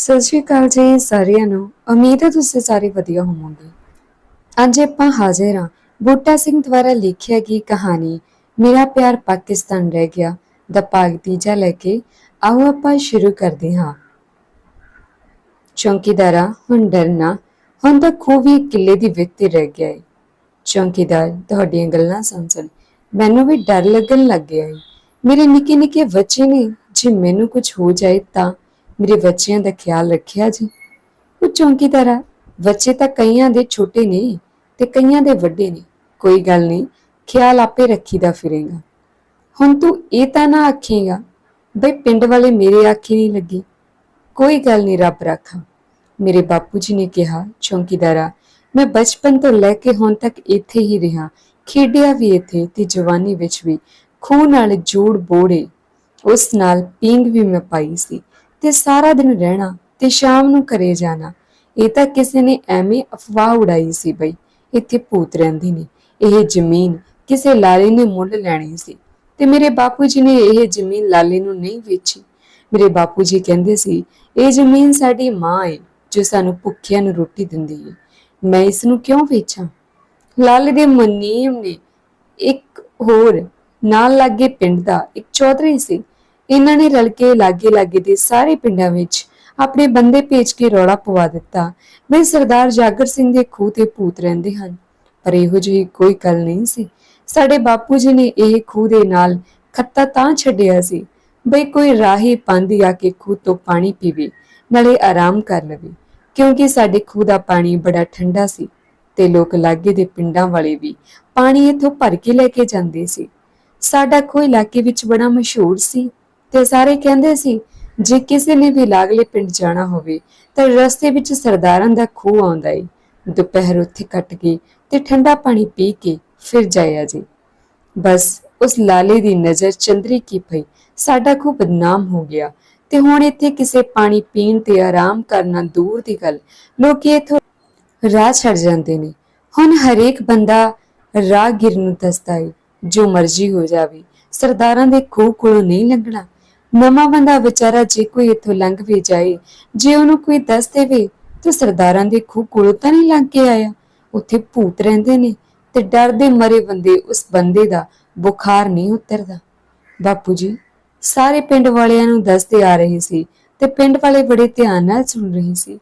ਸਤਿ ਸ਼੍ਰੀ ਅਕਾਲ ਜੀ ਸਾਰਿਆਂ ਨੂੰ। ਉਮੀਦ ਹੈ ਤੁਸੀਂ ਸਾਰੇ ਵਧੀਆ ਹੋਵੋਗੇ। ਅੱਜ ਆਪਾਂ ਹਾਜ਼ਰ ਹਾਂ ਬੂਟਾ ਸਿੰਘ ਦੁਆਰਾ ਲਿਖਿਆ ਗਈ ਕਹਾਣੀ, ਮੇਰਾ ਪਿਆਰ ਪਾਕਿਸਤਾਨ ਰਹਿ ਗਿਆ, ਦਾ ਭਾਗ ਤੀਜਾ ਲੈ ਕੇ ਆਓ ਆਪਾਂ ਸ਼ੁਰੂ ਕਰਦੇ ਹਾਂ। ਚੌਂਕੀਦਾਰਾ, ਹੁਣ ਡਰਨਾ, ਹੁਣ ਤਾਂ ਖੂਹ ਵੀ ਕਿੱਲੇ ਦੀ ਵਿੱਤੀ ਰਹਿ ਗਿਆ ਹੈ ਚੌਂਕੀਦਾਰ, ਤੁਹਾਡੀਆਂ ਗੱਲਾਂ ਸੁਣ ਸੁਣ ਮੈਨੂੰ ਵੀ ਡਰ ਲੱਗਣ ਲੱਗ ਗਿਆ ਹੈ ਮੇਰੇ ਨਿੱਕੇ ਨਿੱਕੇ ਬੱਚੇ ਨੇ, ਜੇ ਮੈਨੂੰ ਕੁਝ ਹੋ ਜਾਏ ਤਾਂ ਮੇਰੇ ਬੱਚਿਆਂ ਦਾ ਖਿਆਲ ਰੱਖਿਆ ਜੀ। ਉਹ ਚੌਂਕੀਦਾਰਾ ਬੱਚੇ ਤਾਂ ਕਈਆਂ ਦੇ ਛੋਟੇ ਨੇ ਤੇ ਕਈਆਂ ਦੇ ਵੱਡੇ ਨੇ। ਕੋਈ ਗੱਲ ਨਹੀਂ, ਖਿਆਲ ਆਪੇ ਰੱਖੀਦਾ ਫਿਰੇਗਾ। ਹੁਣ ਤੂੰ ਇਹ ਤਾਂ ਨਾ ਆਖੇਗਾ, ਬਈ ਪਿੰਡ ਵਾਲੇ ਮੇਰੇ ਆਖੀ ਨਹੀਂ ਲੱਗੇ। ਕੋਈ ਗੱਲ ਨਹੀਂ ਰੱਬ ਰਾਖਾ। ਮੇਰੇ ਬਾਪੂ ਜੀ ਨੇ ਕਿਹਾ ਚੌਂਕੀਦਾਰਾ ਮੈਂ ਬਚਪਨ ਤੋਂ ਲੈ ਕੇ ਹੁਣ ਤੱਕ ਇੱਥੇ ਹੀ ਰਿਹਾ। ਖੇਡਿਆ ਵੀ ਇੱਥੇ ਤੇ ਜਵਾਨੀ ਵਿੱਚ ਵੀ ਖੂਹ ਨਾਲ ਜੋੜ ਬੋੜੇ। ਉਸ ਨਾਲ ਪੀਂਗ ਵੀ ਮੈਂ ਪਾਈ ਸੀ। ਤੇ ਸਾਰਾ ਦਿਨ ਰਹਿਣਾ ਤੇ ਸ਼ਾਮ ਨੂੰ ਘਰੇ ਜਾਣਾ। ਇਹ ਤਾਂ ਕਿਸੇ ਨੇ ਐਵੇਂ ਅਫਵਾਹ ਉਡਾਈ ਸੀ ਬਈ, ਇੱਥੇ ਭੂਤ ਰਹਿੰਦੇ ਨੇ। ਇਹ ਜ਼ਮੀਨ ਕਿਸੇ ਲਾਲੇ ਨੇ ਮੁੱਲ ਲੈਣੀ ਸੀ ਤੇ ਮੇਰੇ ਬਾਪੂ ਜੀ ਨੇ ਇਹ ਜ਼ਮੀਨ ਲਾਲੇ ਨੂੰ ਨਹੀਂ ਵੇਚੀ। ਮੇਰੇ ਬਾਪੂ ਜੀ ਕਹਿੰਦੇ ਸੀ, ਇਹ ਜ਼ਮੀਨ ਸਾਡੀ ਮਾਂ ਹੈ ਜੋ ਸਾਨੂੰ ਭੁੱਖਿਆਂ ਨੂੰ ਰੋਟੀ ਦਿੰਦੀ ਹੈ ਮੈਂ ਇਸ ਨੂੰ ਕਿਉਂ ਵੇਚਾਂ? ਲਾਲੇ ਦੇ ਮੁਨੀਮ ਨੇ ਇੱਕ ਹੋਰ ਨਾਲ ਲੱਗੇ ਪਿੰਡ ਦਾ ਇੱਕ ਚੌਧਰੀ ਸੀ। ਇਹਨਾਂ ਨੇ ਰਲ ਕੇ ਲਾਗੇ ਲਾਗੇ ਦੇ ਸਾਰੇ ਪਿੰਡਾਂ ਵਿੱਚ ਆਪਣੇ ਬੰਦੇ ਭੇਜ ਕੇ ਰੌਲਾ ਪਵਾ ਦਿੱਤਾ। ਵੀ ਸਰਦਾਰ ਜਾਗਰ ਸਿੰਘ ਦੇ ਖੂਹ ਤੇ ਭੂਤ ਰਹਿੰਦੇ ਹਨ। ਪਰ ਇਹੋ ਜਿਹੀ ਕੋਈ ਗੱਲ ਨਹੀਂ ਸੀ। ਸਾਡੇ ਬਾਪੂ ਜੀ ਨੇ ਇਹ ਖੂਹ ਦੇ ਨਾਲ ਖੱਤਾ ਤਾਂ ਛੱਡਿਆ ਸੀ, ਬਈ ਕੋਈ ਰਾਹੀ ਪਾਂਦੀ ਆ ਕੇ ਖੂਹ ਤੋਂ ਪਾਣੀ ਪੀਵੇ, ਨਾਲੇ ਆਰਾਮ ਕਰ ਲਵੇ। ਕਿਉਂਕਿ ਸਾਡੇ ਖੂਹ ਦਾ ਪਾਣੀ ਬੜਾ ਠੰਡਾ ਸੀ ਤੇ ਲੋਕ ਲਾਗੇ ਦੇ ਪਿੰਡਾਂ ਵਾਲੇ ਵੀ ਪਾਣੀ ਇੱਥੋਂ ਭਰ ਕੇ ਲੈ ਕੇ ਜਾਂਦੇ ਸੀ। ਸਾਡਾ ਖੂਹ ਇਲਾਕੇ ਵਿੱਚ ਬੜਾ ਮਸ਼ਹੂਰ ਸੀ। ਤੇ ਸਾਰੇ ਕਹਿੰਦੇ ਸੀ, ਜੇ ਕਿਸੇ ਨੇ ਵੀ ਲਾਗਲੇ ਪਿੰਡ ਜਾਣਾ ਹੋਵੇ, ਤਾਂ ਰਸਤੇ ਵਿੱਚ ਸਰਦਾਰਾਂ ਦਾ ਖੂਹ ਆਉਂਦਾ ਏ। ਦੁਪਹਿਰ ਉੱਥੇ ਕੱਟ ਕੇ ਤੇ ਠੰਡਾ ਪਾਣੀ ਪੀ ਕੇ ਫਿਰ ਜਾਇਆ ਜੀ। ਬਸ ਉਸ ਲਾਲੇ ਦੀ ਨਜ਼ਰ ਚੰਦਰੀ ਕੀ ਪਈ, ਸਾਡਾ ਖੂਹ ਬਦਨਾਮ ਹੋ ਗਿਆ ਤੇ ਹੁਣ ਇੱਥੇ ਕਿਸੇ ਪਾਣੀ ਪੀਣ ਤੇ ਆਰਾਮ ਕਰਨਾ ਦੂਰ ਦੀ ਗੱਲ, ਲੋਕੀ ਇਥੋਂ ਰਾਹ ਛੱਡ ਜਾਂਦੇ ਨੇ। ਹੁਣ ਹਰੇਕ ਬੰਦਾ ਰਾਹ ਰਾਹਗੀਰ ਨੂੰ ਦੱਸਦਾ ਏ, ਜੋ ਮਰਜ਼ੀ ਹੋ ਜਾਵੇ, ਸਰਦਾਰਾਂ ਦੇ ਖੂਹ ਕੋਲੋਂ ਨਹੀਂ ਲੰਘਣਾ। ਨਵਾਂ ਬੰਦਾ ਵਿਚਾਰਾ ਜੇ ਕੋਈ ਇੱਥੋਂ ਲੰਘ ਵੀ ਜਾਏ, ਜੇ ਉਹਨੂੰ ਕੋਈ ਦੱਸ ਦੇਵੇ, ਤੇ ਸਰਦਾਰਾਂ ਦੇ ਖੂਹ ਕੋਲੋਂ ਤਾਂ ਨਹੀਂ ਲੰਘ ਕੇ ਆਇਆ। ਉੱਥੇ ਭੂਤ ਰਹਿੰਦੇ ਨੇ ਤੇ ਡਰ ਮਰੇ ਬੰਦੇ ਉਸ ਬੰਦੇ ਦਾ ਬੁਖਾਰ ਨਹੀਂ ਉਤਰਦਾ। ਬਾਪੂ ਜੀ, ਸਾਰੇ ਪਿੰਡ ਵਾਲਿਆਂ ਨੂੰ ਦੱਸਦੇ ਆ ਰਹੇ ਸੀ ਤੇ ਪਿੰਡ ਵਾਲੇ ਬੜੇ ਧਿਆਨ ਨਾਲ ਸੁਣ ਰਹੇ ਸੀ।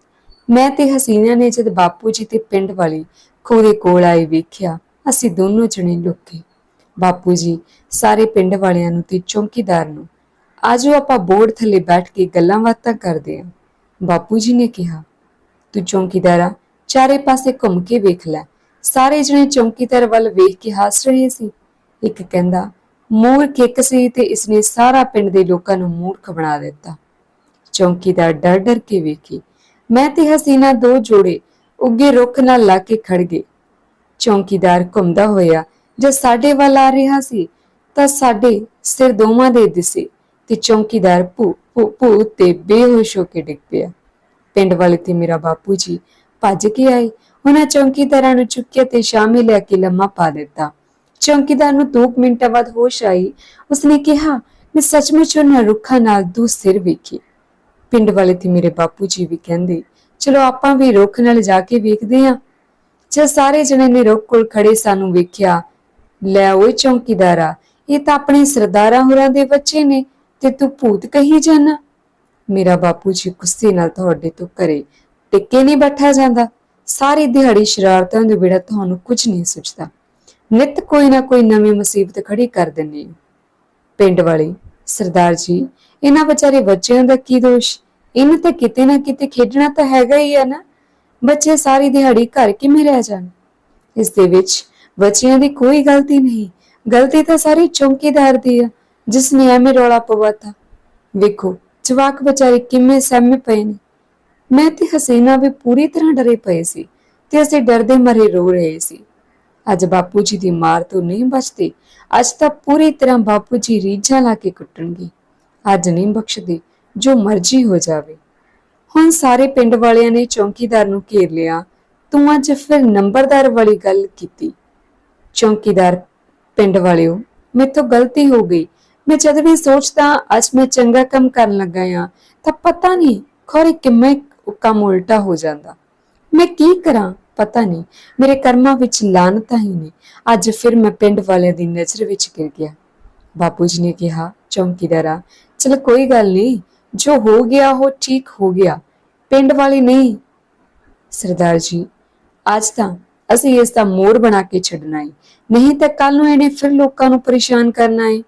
ਮੈਂ ਤੇ ਹਸੀਨਾ ਨੇ ਜਦ ਬਾਪੂ ਜੀ ਤੇ ਪਿੰਡ ਵਾਲੇ ਖੂਹ ਦੇ ਕੋਲ ਆਏ ਵੇਖਿਆ, ਅਸੀਂ ਦੋਨੋਂ ਜਣੇ ਲੁੱਕੇ ਬਾਪੂ ਜੀ, ਸਾਰੇ ਪਿੰਡ ਵਾਲਿਆਂ ਨੂੰ ਤੇ ਚੌਂਕੀਦਾਰ ਨੂੰ ਆਜੋ ਆਪਾਂ ਬੋਰਡ ਥੱਲੇ ਬੈਠ ਕੇ ਗੱਲਾਂ ਬਾਤਾਂ ਕਰਦੇ ਹਾਂ। ਬਾਪੂ ਜੀ ਨੇ ਕਿਹਾ, ਤੂੰ ਚੌਂਕੀਦਾਰਾ ਚਾਰੇ ਪਾਸੇ ਘੁੰਮ ਕੇ ਵੇਖ ਲੈ। ਸਾਰੇ ਜਣੇ ਚੌਂਕੀਦਾਰ ਵੱਲ ਵੇਖ ਕੇ ਹੱਸ ਰਹੇ ਸੀ। ਇੱਕ ਕਹਿੰਦਾ, ਮੂਰ ਕਿੱਕ ਸੀ ਤੇ ਇਸਨੇ ਸਾਰਾ ਪਿੰਡ ਦੇ ਲੋਕਾਂ ਨੂੰ ਮੂਰਖ ਬਣਾ ਦਿੱਤਾ। ਚੌਂਕੀਦਾਰ ਡਰ ਡਰ ਕੇ ਵੇਖੀ, ਮੈਂ ਤੇ ਹਸੀਨਾ ਦੋ ਜੋੜੇ ਉੱਗੇ ਰੁੱਖ ਨਾਲ ਲਾ ਕੇ ਖੜ ਗਏ। ਚੌਂਕੀਦਾਰ ਘੁੰਮਦਾ ਹੋਇਆ ਜਦ ਸਾਡੇ ਵੱਲ ਆ ਰਿਹਾ ਸੀ, ਤਾਂ ਸਾਡੇ ਸਿਰ ਦੋਵਾਂ ਦੇ ਦਿਸੇ। ਤੇ ਚੌਂਕੀਦਾਰ ਭੂ ਭੂ ਭੂ ਤੇ ਬੇਹੋਸ਼ ਹੋ ਕੇ ਡਿੱਗ ਪਿਆ। ਪਿੰਡ ਵਾਲੇ ਤੇ ਮੇਰਾ ਬਾਪੂ ਜੀ ਭੱਜ ਕੇ ਆਏ। ਉਹਨਾਂ ਚੌਂਕੀਦਾਰਾਂ ਨੂੰ ਚੁੱਕਿਆ ਤੇ ਸ਼ਾਮੇ ਲੈ ਕੇ ਲੰਮਾ ਪਾ ਦਿੱਤਾ। ਚੌਂਕੀਦਾਰ ਨੂੰ 2 ਮਿੰਟਾਂ ਬਾਅਦ ਹੋਸ਼ ਆਈ। ਉਸਨੇ ਕਿਹਾ, ਮੈਂ ਸੱਚਮੁੱਚ ਉਹਨਾਂ ਰੁੱਖਾਂ ਨਾਲ ਦੂ ਸਿਰ ਵੇਖੀ। ਪਿੰਡ ਵਾਲੇ ਤੇ ਮੇਰੇ ਬਾਪੂ ਜੀ ਵੀ ਕਹਿੰਦੇ, ਚਲੋ ਆਪਾਂ ਵੀ ਰੁੱਖ ਨਾਲ ਜਾ ਕੇ ਵੇਖਦੇ ਹਾਂ। ਜਦ ਸਾਰੇ ਜਣੇ ਨੇ ਰੁੱਖ ਕੋਲ ਖੜੇ ਸਾਨੂੰ ਵੇਖਿਆ, ਲੈ ਓਏ ਚੌਂਕੀਦਾਰਾ, ਇਹ ਤਾਂ ਆਪਣੇ ਸਰਦਾਰਾਂ ਹੋਰਾਂ ਦੇ ਬੱਚੇ ਨੇ। ਤੇ ਤੂੰ ਭੂਤ ਕਹੀ ਜਾਣਾ ਮੇਰਾ ਬਾਪੂ ਜੀ ਗੁੱਸੇ ਨਾਲ ਤੁਹਾਡੇ ਤੋਂ ਘਰੇ ਟਿੱਕੇ ਨਹੀਂ ਬੈਠਾ ਜਾਂਦਾ। ਸਾਰੀ ਦਿਹਾੜੀ ਸ਼ਰਾਰਤਾਂ ਦੇ ਬਿੜਾ ਤੁਹਾਨੂੰ ਕੁਝ ਨਹੀਂ ਸੁਝਦਾ ਨਿਤ ਕੋਈ ਨਾ ਕੋਈ ਨਵੀਂ ਮੁਸੀਬਤ ਖੜੀ ਕਰ ਦਿੰਦੇ ਪਿੰਡ ਵਾਲੇ, ਸਰਦਾਰ ਜੀ, ਇਹਨਾਂ ਵਿਚਾਰੇ ਬੱਚਿਆਂ ਦਾ ਕੀ ਦੋਸ਼? ਇਹਨਾਂ ਤਾਂ ਕਿਤੇ ਨਾ ਕਿਤੇ ਖੇਡਣਾ ਤਾਂ ਹੈਗਾ ਹੀ ਆ ਨਾ। ਬੱਚੇ ਸਾਰੀ ਦਿਹਾੜੀ ਘਰ ਕਿਵੇਂ ਰਹਿ ਜਾਣ? ਇਸ ਦੇ ਵਿੱਚ ਬੱਚਿਆਂ ਦੀ ਕੋਈ ਗਲਤੀ ਨਹੀਂ। ਗਲਤੀ ਤਾਂ ਸਾਰੀ ਚੌਂਕੀਦਾਰ ਦੀ ਆ। ਜਿਸ ਨੇ ਐਵੇਂ ਰੌਲਾ ਪਵਾਤਾ। ਵੇਖੋ, ਜਵਾਕ ਵਿਚਾਰੇ ਕਿਵੇਂ ਸਹਿਮੇ ਪਏ ਨੇ। ਮੈਂ ਤੇ ਹਸੀਨਾ ਵੀ ਪੂਰੀ ਤਰ੍ਹਾਂ ਡਰੇ ਪਏ ਸੀ ਤੇ ਅਸੀਂ ਡਰਦੇ ਮਰੇ ਰੋ ਰਹੇ ਸੀ। ਅੱਜ ਬਾਪੂ ਜੀ ਦੀ ਮਾਰ ਤੋਂ ਨਹੀਂ ਬਚਦੇ, ਅੱਜ ਤਾਂ ਪੂਰੀ ਤਰ੍ਹਾਂ ਬਾਪੂ ਜੀ ਰੀਝਾਂ ਲਾ ਕੇ ਕੁੱਟਣਗੇ। ਅੱਜ ਨਹੀਂ ਬਖਸ਼ਦੇ, ਜੋ ਮਰਜ਼ੀ ਹੋ ਜਾਵੇ। ਹੁਣ ਸਾਰੇ ਪਿੰਡ ਵਾਲਿਆਂ ਨੇ ਚੌਂਕੀਦਾਰ ਨੂੰ ਘੇਰ ਲਿਆ। ਤੂੰ ਅੱਜ ਫਿਰ ਨੰਬਰਦਾਰ ਵਾਲੀ ਗੱਲ ਕੀਤੀ। ਚੌਂਕੀਦਾਰ ਪਿੰਡ ਵਾਲਿਓ, ਮੇਥੋਂ ਗਲਤੀ ਹੋ ਗਈ। ਮੈਂ ਜਦ ਵੀ ਸੋਚਦਾ, ਅੱਜ ਮੈਂ ਚੰਗਾ ਕੰਮ ਕਰਨ ਲੱਗਾ ਆ ਤਾਂ ਪਤਾ ਨਹੀਂ ਖੋਰੇ ਕਿਵੇਂ ਕੰਮ ਉਲਟਾ ਹੋ ਜਾਂਦਾ। ਮੈਂ ਕੀ ਕਰਾਂ, ਪਤਾ ਨਹੀਂ। ਮੇਰੇ ਕਰਮਾਂ ਵਿੱਚ ਲਾਨਤਾਂ ਹੀ ਨੇ ਅੱਜ ਫਿਰ ਮੈਂ ਪਿੰਡ ਵਾਲਿਆਂ ਦੀ ਨਜ਼ਰ ਵਿੱਚ ਗਿਰ ਗਿਆ। ਬਾਪੂ ਜੀ ਨੇ ਕਿਹਾ, ਚੌਂਕੀਦਾਰਾ ਚਲ ਕੋਈ ਗੱਲ ਨਹੀਂ, ਜੋ ਹੋ ਗਿਆ ਉਹ ਠੀਕ ਹੋ ਗਿਆ। ਪਿੰਡ ਵਾਲੇ ਨਹੀਂ। ਸਰਦਾਰ ਜੀ, ਅੱਜ ਤਾਂ ਅਸੀਂ ਇਸ ਦਾ ਮੋੜ ਬਣਾ ਕੇ ਛੱਡਣਾ ਹੈ ਨਹੀਂ ਤਾਂ ਕੱਲ ਨੂੰ ਇਹਨੇ ਫਿਰ ਲੋਕਾਂ ਨੂੰ ਪਰੇਸ਼ਾਨ ਕਰਨਾ ਹੈ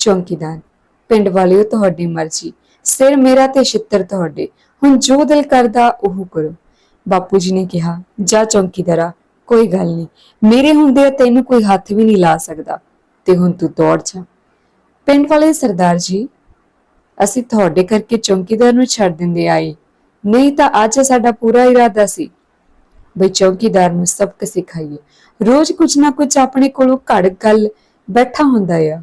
ਚੌਂਕੀਦਾਰ। ਪਿੰਡ ਵਾਲਿਓ, ਤੁਹਾਡੀ ਮਰਜ਼ੀ। ਸਿਰ ਮੇਰਾ ਤੇ ਛਿੱਤਰ ਤੁਹਾਡੇ। ਹੁਣ ਜੋ ਦਿਲ ਕਰਦਾ ਉਹ ਕਰੋ। ਬਾਪੂ ਜੀ ਨੇ ਕਿਹਾ, ਜਾ ਚੌਂਕੀਦਾਰਾ, ਕੋਈ ਗੱਲ ਨਹੀਂ। ਮੇਰੇ ਹੁੰਦੇ ਤੈਨੂੰ ਕੋਈ ਹੱਥ ਵੀ ਨਹੀਂ ਲਾ ਸਕਦਾ। ਤੇ ਹੁਣ ਤੂੰ ਦੌੜ ਜਾ। ਪਿੰਡ ਵਾਲੇ ਸਰਦਾਰ ਜੀ, ਅਸੀਂ ਤੁਹਾਡੇ ਕਰਕੇ ਚੌਂਕੀਦਾਰ ਨੂੰ ਛੱਡ ਦਿੰਦੇ ਆਏ। ਨਹੀਂ ਤਾਂ ਅੱਜ ਸਾਡਾ ਪੂਰਾ ਇਰਾਦਾ ਸੀ। ਬਈ ਚੌਕੀਦਾਰ ਨੂੰ ਸਬਕ ਸਿਖਾਈਏ। ਰੋਜ਼ ਕੁਝ ਨਾ ਕੁਝ ਆਪਣੇ ਕੋਲੋਂ ਘੜ ਗੱਲ ਬੈਠਾ ਹੁੰਦਾ ਆ।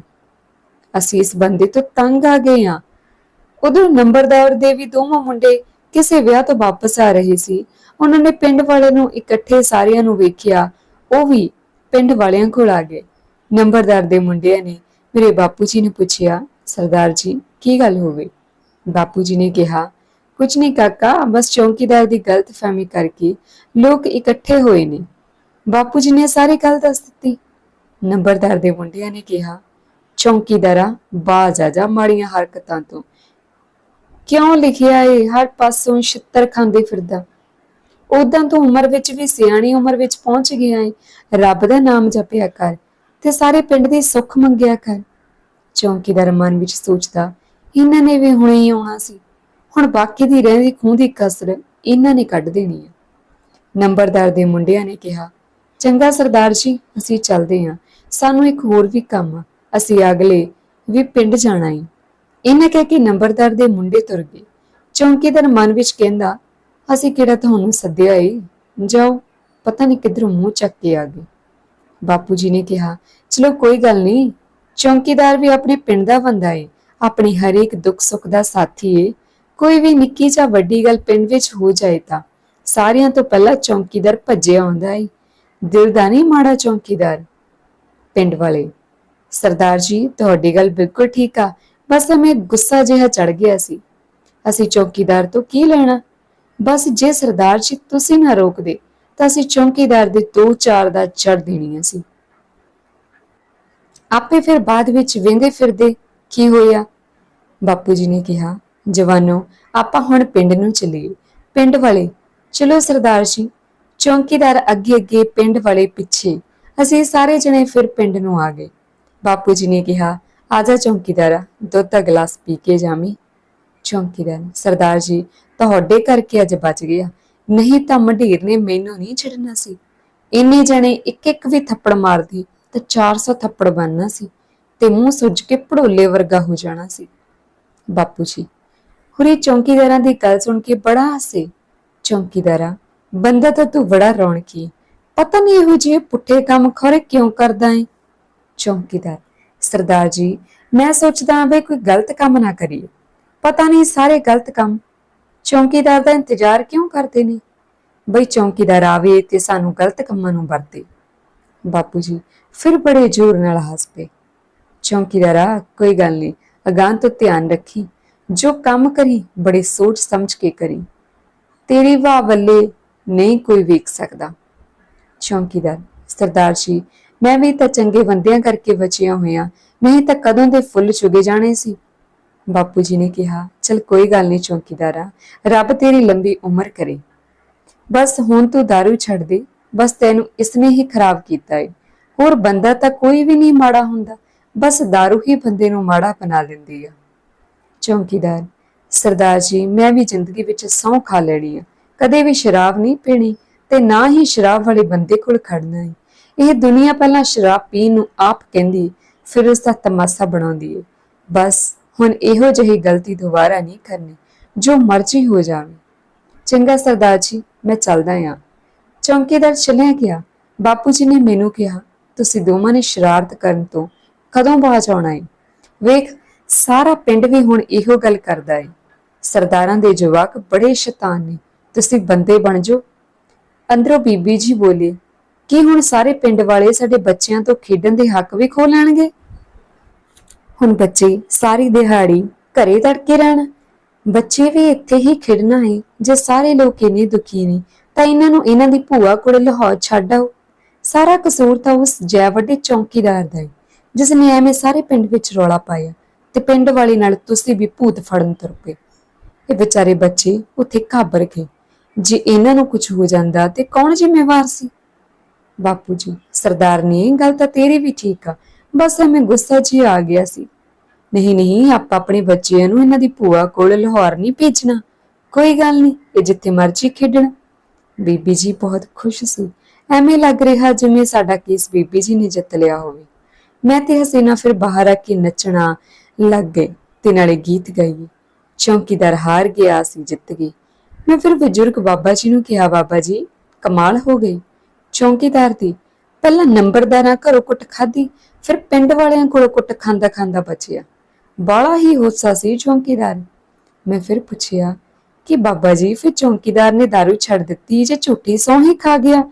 ਅਸੀਂ ਇਸ ਬੰਦੇ ਤੋਂ ਤੰਗ ਆ ਗਏ ਹਾਂ। ਉਧਰ ਨੰਬਰਦਾਰ ਦੇ ਵੀ ਦੋਵੇਂ ਮੁੰਡੇ ਕਿਸੇ ਵਿਆਹ ਤੋਂ ਵਾਪਸ ਆ ਰਹੇ ਸੀ। ਉਹਨਾਂ ਨੇ ਪਿੰਡ ਵਾਲੇ ਨੂੰ ਇਕੱਠੇ ਸਾਰਿਆਂ ਨੂੰ ਵੇਖਿਆ। ਉਹ ਵੀ ਪਿੰਡ ਵਾਲਿਆਂ ਕੋਲ ਆ ਗਏ। ਨੰਬਰਦਾਰ ਦੇ ਮੁੰਡਿਆਂ ਨੇ ਮੇਰੇ ਬਾਪੂ ਜੀ ਨੂੰ ਪੁੱਛਿਆ, ਸਰਦਾਰ ਜੀ, ਕੀ ਗੱਲ ਹੋ ਗਈ? ਬਾਪੂ ਜੀ ਨੇ ਕਿਹਾ ਕੁਝ ਨਹੀਂ ਕਾਕਾ, ਬਸ ਚੌਕੀਦਾਰ ਦੀ ਗਲਤਫਹਿਮੀ ਕਰਕੇ ਲੋਕ ਇਕੱਠੇ ਹੋਏ ਨੇ। ਬਾਪੂ ਜੀ ਨੇ ਸਾਰੀ ਗੱਲ ਦੱਸ ਦਿੱਤੀ। ਨੰਬਰਦਾਰ ਦੇ ਮੁੰਡਿਆਂ ਨੇ ਕਿਹਾ ਚੌਂਕੀਦਾਰਾ ਬਾਜ ਆ ਜਾ ਮਾੜੀਆਂ ਹਰਕਤਾਂ ਤੋਂ। ਕਿਉਂ ਲਿਖਿਆ ਏ, ਹਰ ਪਾਸੋਂ ਛਿੱਤਰ ਖਾਂਦੇ ਫਿਰਦਾ। ਉਦਾਂ ਤੂੰ ਉਮਰ ਵਿੱਚ ਵੀ ਸਿਆਣੀ ਉਮਰ ਵਿੱਚ ਪਹੁੰਚ ਗਿਆ ਏ। ਰੱਬ ਦਾ ਨਾਮ ਜਪਿਆ ਕਰ ਤੇ ਸਾਰੇ ਪਿੰਡ ਦੀ ਸੁੱਖ ਮੰਗਿਆ ਕਰ। ਚੌਂਕੀਦਾਰ ਮਨ ਵਿੱਚ ਸੋਚਦਾ, ਇਹਨਾਂ ਨੇ ਵੀ ਹੁਣੇ ਹੀ ਆਉਣਾ ਸੀ। ਹੁਣ ਬਾਕੀ ਦੀ ਰਹਿੰਦੀ ਖੂਹ ਦੀ ਕਸਰ ਇਹਨਾਂ ਨੇ ਕੱਢ ਦੇਣੀ ਹੈ ਨੰਬਰਦਾਰ ਦੇ ਮੁੰਡਿਆਂ ਨੇ ਕਿਹਾ, ਚੰਗਾ ਸਰਦਾਰ ਜੀ, ਅਸੀਂ ਚੱਲਦੇ ਹਾਂ ਸਾਨੂੰ ਇੱਕ ਹੋਰ ਵੀ ਕੰਮ ਆ। ਅਸੀਂ ਅਗਲੇ ਵੀ ਪਿੰਡ ਜਾਣਾ ਹੈ ਇਹਨਾਂ ਕਹਿ ਕੇ ਨੰਬਰਦਾਰ ਦੇ ਮੁੰਡੇ ਤੁਰ ਗਏ। ਚੌਂਕੀਦਾਰ ਮਨ ਵਿੱਚ ਕਹਿੰਦਾ, ਅਸੀਂ ਕਿਹੜਾ ਤੁਹਾਨੂੰ ਸੱਦਿਆ ਏ ਜਾਓ, ਪਤਾ ਨਹੀਂ ਕਿੱਧਰੋਂ ਮੂੰਹ ਚੱਕ ਕੇ ਆ ਗਏ। ਬਾਪੂ ਜੀ ਨੇ ਕਿਹਾ, ਚਲੋ ਕੋਈ ਗੱਲ ਨਹੀਂ ਚੌਂਕੀਦਾਰ ਵੀ ਆਪਣੇ ਪਿੰਡ ਦਾ ਬੰਦਾ ਏ, ਆਪਣੇ ਹਰੇਕ ਦੁੱਖ ਸੁੱਖ ਦਾ ਸਾਥੀ ਏ। ਕੋਈ ਵੀ ਨਿੱਕੀ ਜਾਂ ਵੱਡੀ ਗੱਲ ਪਿੰਡ ਵਿੱਚ ਹੋ ਜਾਏ ਤਾਂ ਸਾਰਿਆਂ ਤੋਂ ਪਹਿਲਾਂ ਚੌਂਕੀਦਾਰ ਭੱਜਿਆ ਆਉਂਦਾ ਏ। ਦਿਲ ਦਾ ਨਹੀਂ ਮਾੜਾ ਚੌਂਕੀਦਾਰ ਪਿੰਡ ਵਾਲੇ। ਸਰਦਾਰ ਜੀ, ਤੁਹਾਡੀ ਗੱਲ ਬਿਲਕੁਲ ਠੀਕ ਆ। ਬਸ ਐਵੇਂ ਗੁੱਸਾ ਜਿਹਾ ਚੜ ਗਿਆ ਸੀ। ਅਸੀਂ ਚੌਕੀਦਾਰ ਤੋਂ ਕੀ ਲੈਣਾ? ਬਸ ਜੇ ਸਰਦਾਰ ਜੀ ਤੁਸੀਂ ਨਾ ਰੋਕਦੇ, ਤਾਂ ਅਸੀਂ ਚੌਕੀਦਾਰ ਦੇ ਦੋ ਚਾਰ ਦਾ ਚੜ ਦੇਣੀਆਂ ਸੀ। ਆਪੇ ਫਿਰ ਬਾਅਦ ਵਿੱਚ ਵੇਂਦੇ ਫਿਰਦੇ, ਕੀ ਹੋਇਆ? ਬਾਪੂ ਜੀ ਨੇ ਕਿਹਾ, ਜਵਾਨੋ, ਆਪਾਂ ਹੁਣ ਪਿੰਡ ਨੂੰ ਚੱਲੀਏ। ਪਿੰਡ ਵਾਲੇ, ਚਲੋ ਸਰਦਾਰ ਜੀ, ਚੌਂਕੀਦਾਰ ਅੱਗੇ ਅੱਗੇ ਪਿੰਡ ਵਾਲੇ ਪਿੱਛੇ। ਅਸੀਂ ਸਾਰੇ ਜਣੇ ਫਿਰ ਪਿੰਡ ਨੂੰ ਆ ਗਏ। ਬਾਪੂ ਜੀ ਨੇ ਕਿਹਾ ਆਜਾ ਚੌਂਕੀਦਾਰਾ, ਦੁੱਧ ਦਾ ਗਲਾਸ ਪੀ ਕੇ ਜਾਮੀ ਚੌਂਕੀਦਾਰ, ਸਰਦਾਰ ਜੀ, ਤੁਹਾਡੇ ਕਰਕੇ ਅੱਜ ਬਚ ਗਿਆ। ਨਹੀਂ ਤਾਂ ਮੰਡੀਰ ਨੇ ਮੈਨੂੰ ਨਹੀਂ ਛੱਡਣਾ ਸੀ। ਇੰਨੇ ਜਣੇ ਇੱਕ ਇੱਕ ਵੀ ਥੱਪੜ ਮਾਰਦੀ ਤਾਂ 400 ਥੱਪੜ ਬਣਨਾ ਸੀ ਤੇ ਮੂੰਹ ਸੁੱਜ ਕੇ ਪੜੋਲੇ ਵਰਗਾ ਹੋ ਜਾਣਾ ਸੀ। ਬਾਪੂ ਜੀ, ਹੁਰੇ ਚੌਂਕੀਦਾਰਾਂ ਦੀ ਗੱਲ ਸੁਣ ਕੇ ਬੜਾ ਹੱਸੇ। ਚੌਂਕੀਦਾਰਾ, ਬੰਦਾ ਤਾਂ ਤੂੰ ਬੜਾ ਰੌਣਕੀ। ਪਤਾ ਨਹੀਂ ਇਹੋ ਜਿਹੇ ਪੁੱਠੇ ਕੰਮ ਖੋਰੇ ਕਿਉਂ ਕਰਦਾ ਏ? ਚੌਕੀਦਾਰ। ਸਰਦਾਰ ਜੀ, ਮੈਂ ਸੋਚਦਾ ਵੇ ਕੋਈ ਗਲਤ ਕੰਮ ਨਾ ਕਰੀਏ। ਪਤਾ ਨਹੀਂ ਸਾਰੇ ਗਲਤ ਕੰਮ ਚੌਕੀਦਾਰ ਦਾ ਇੰਤਜ਼ਾਰ ਕਿਉਂ ਕਰਦੇ ਨੇ? ਬਈ ਚੌਕੀਦਾਰ ਆਵੇ ਤੇ ਸਾਨੂੰ ਗਲਤ ਕੰਮਾਂ ਨੂੰ ਵਰਤੇ। ਬਾਪੂ ਜੀ, ਫਿਰ ਬੜੇ ਜ਼ੋਰ ਨਾਲ ਹੱਸ ਪਏ। ਚੌਕੀਦਾਰਾ ਕੋਈ ਗੱਲ ਨਹੀਂ ਅਗਾਂ ਤੋਂ ਧਿਆਨ ਰੱਖੀ। ਜੋ ਕੰਮ ਕਰੀ, ਬੜੇ ਸੋਚ ਸਮਝ ਕੇ ਕਰੀ। ਤੇਰੀ ਵਾਹ ਵੱਲੇ ਨਹੀਂ ਕੋਈ ਵੇਖ ਸਕਦਾ। ਚੌਂਕੀਦਾਰ, ਸਰਦਾਰ ਜੀ ਮੈਂ ਵੀ ਤਾਂ ਚੰਗੇ ਬੰਦਿਆਂ ਕਰਕੇ ਬਚਿਆ ਹੋਇਆ ਨਹੀਂ ਤਾਂ ਕਦੋਂ ਦੇ ਫੁੱਲ ਚੁਗੇ ਜਾਣੇ ਸੀ ਬਾਪੂ ਜੀ ਨੇ ਕਿਹਾ ਚਲ ਕੋਈ ਗੱਲ ਨਹੀਂ ਚੌਕੀਦਾਰਾ ਰੱਬ ਤੇਰੀ ਲੰਬੀ ਉਮਰ ਕਰੇ ਬਸ ਹੁਣ ਤੂੰ दारू ਛੱਡ ਦੇ ਬਸ ਤੈਨੂੰ ਇਸਨੇ ਹੀ ਖਰਾਬ ਕੀਤਾ ਏ ਹੋਰ ਬੰਦਾ ਤਾਂ ਕੋਈ ਵੀ ਨਹੀਂ ਮਾੜਾ ਹੁੰਦਾ ਬਸ दारू ਹੀ ਬੰਦੇ ਨੂੰ ਮਾੜਾ ਬਣਾ ਦਿੰਦੀ ਆ ਚੌਕੀਦਾਰ ਸਰਦਾਰ ਜੀ ਮੈਂ ਵੀ ਜ਼ਿੰਦਗੀ ਵਿੱਚ ਸਹੁੰ ਖਾ ਲੈਣੀ ਆ ਕਦੇ ਵੀ ਸ਼ਰਾਬ ਨਹੀਂ ਪੀਣੀ ਤੇ ਨਾ ਹੀ ਸ਼ਰਾਬ ਵਾਲੇ ਬੰਦੇ ਕੋਲ ਖੜਨਾ ਹੈ ਇਹ ਦੁਨੀਆ ਪਹਿਲਾਂ ਸ਼ਰਾਬ ਪੀਣ ਨੂੰ ਆਪ ਕਹਿੰਦੀ, ਫਿਰ ਉਸ ਦਾ ਤਮਾਸ਼ਾ ਬਣਾਉਂਦੀ ਹੈ ਬਸ, ਹੁਣ ਇਹੋ ਜਿਹੀ ਗਲਤੀ ਦੁਬਾਰਾ ਨਹੀਂ ਕਰਨੀ, ਜੋ ਮਰਜ਼ੀ ਹੋ ਜਾਵੇ। ਚੰਗਾ ਸਰਦਾਰ ਜੀ, ਮੈਂ ਚੱਲਦਾ ਹਾਂ ਚੌਂਕੀਦਾਰ ਚਲਿਆ ਗਿਆ। ਬਾਪੂ ਜੀ ਨੇ ਮੈਨੂੰ ਕਿਹਾ, ਤੁਸੀਂ ਦੋਵਾਂ ਨੇ ਸ਼ਰਾਰਤ ਕਰਨ ਤੋਂ ਕਦੋਂ ਬਾਜ ਆਉਣਾ ਏ? ਵੇਖ, ਸਾਰਾ ਪਿੰਡ ਵੀ ਹੁਣ ਇਹੋ ਗੱਲ ਕਰਦਾ ਏ। ਸਰਦਾਰਾਂ ਦੇ ਜਵਾਕ ਬੜੇ ਸ਼ੈਤਾਨ ਨੇ। ਤੁਸੀਂ ਬੰਦੇ ਬਣ ਜਾਓ। ਅੰਦਰੋਂ ਬੀਬੀ ਜੀ ਬੋਲੇ ਕੀ ਹੁਣ ਸਾਰੇ ਪਿੰਡ ਵਾਲੇ ਸਾਡੇ ਬੱਚਿਆਂ ਤੋਂ ਖੇਡਣ ਦੇ ਹੱਕ ਵੀ ਖੋ ਲੈਣਗੇ? ਹੁਣ ਬੱਚੇ ਸਾਰੀ ਦਿਹਾੜੀ ਘਰੇ ਤੜਕੇ ਰਹਿਣ। ਬੱਚੇ ਵੀ ਇੱਥੇ ਹੀ ਖੇਡਣਾ ਹੈ ਜੇ ਸਾਰੇ ਲੋਕ ਇੰਨੇ ਦੁਖੀ ਨੇ, ਤਾਂ ਇਹਨਾਂ ਨੂੰ ਇਹਨਾਂ ਦੀ ਭੂਆ ਕੋਲ ਲਾਹੌਰ ਛੱਡ ਆਓ। ਸਾਰਾ ਕਸੂਰ ਤਾਂ ਉਸ ਜੈ ਵੱਡੇ ਚੌਂਕੀਦਾਰ ਦਾ ਹੈ ਜਿਸ ਨੇ ਐਵੇਂ ਸਾਰੇ ਪਿੰਡ ਵਿੱਚ ਰੌਲਾ ਪਾਇਆ ਤੇ ਪਿੰਡ ਵਾਲੇ ਨਾਲ ਤੁਸੀਂ ਵੀ ਭੂਤ ਫੜਨ ਤੁਰ ਪਏ। ਇਹ ਵਿਚਾਰੇ ਬੱਚੇ ਉੱਥੇ ਘਾਬਰ ਗਏ। ਜੇ ਇਹਨਾਂ ਨੂੰ ਕੁਝ ਹੋ ਜਾਂਦਾ ਤੇ ਕੌਣ ਜ਼ਿੰਮੇਵਾਰ ਸੀ? ਬਾਪੂ ਜੀ, ਸਰਦਾਰ ਨੇ ਗੱਲ ਤਾਂ ਤੇਰੀ ਵੀ ਠੀਕ ਆ। ਬਸ ਐਵੇਂ ਗੁੱਸਾ ਜੀ ਆ ਗਿਆ ਸੀ। ਨਹੀਂ ਨਹੀਂ, ਆਪਾਂ ਆਪਣੇ ਬੱਚਿਆਂ ਨੂੰ ਇਹਨਾਂ ਦੀ ਭੂਆ ਕੋਲ ਲਾਹੌਰ ਨਹੀਂ ਭੇਜਣਾ। ਕੋਈ ਗੱਲ ਨਹੀਂ, ਇਹ ਜਿੱਥੇ ਮਰਜ਼ੀ ਖੇਡਣ। ਬੀਬੀ ਜੀ ਬਹੁਤ ਖੁਸ਼ ਸੀ। ਐਵੇਂ ਲੱਗ ਰਿਹਾ ਜਿਵੇਂ ਸਾਡਾ ਕੇਸ ਬੀਬੀ ਜੀ ਨੇ ਜਿੱਤ ਲਿਆ ਹੋਵੇ। ਮੈਂ ਤੇ ਹਸੀਨਾ ਫਿਰ ਬਾਹਰ ਆ ਕੇ ਨੱਚਣਾ ਲੱਗ ਗਏ ਤੇ ਨਾਲੇ ਗੀਤ ਗਾਈਏ ਚੌਂਕੀਦਾਰ ਹਾਰ ਗਿਆ ਸੀ, ਜਿੱਤ ਗਈ। ਮੈਂ ਫਿਰ ਬਜ਼ੁਰਗ ਬਾਬਾ ਜੀ ਨੂੰ ਕਿਹਾ, ਬਾਬਾ ਜੀ, ਕਮਾਲ ਹੋ ਗਈ। ਚੌਂਕੀਦਾਰ ਦੀ ਪਹਿਲਾਂ ਨੰਬਰਦਾਰਾਂ ਘਰੋਂ ਕੁੱਟ ਖਾਧੀ ਫਿਰ ਪਿੰਡ ਵਾਲਿਆਂ ਕੋਲੋਂ ਕੁੱਟ ਖਾਂਦਾ ਖਾਂਦਾ ਬਚਿਆ ਬਾਲਾ ਹੀ ਹੋਸਾ ਸੀ ਚੌਂਕੀਦਾਰ ਮੈਂ ਫਿਰ ਪੁੱਛਿਆ ਕਿ ਬਾਬਾ ਜੀ ਫਿਰ ਚੌਂਕੀਦਾਰ ਨੇ दारू ਛੱਡ ਦਿੱਤੀ ਜੇ ਝੂਠੀ ਸਹੁੰ ਹੀ ਖਾ ਗਿਆ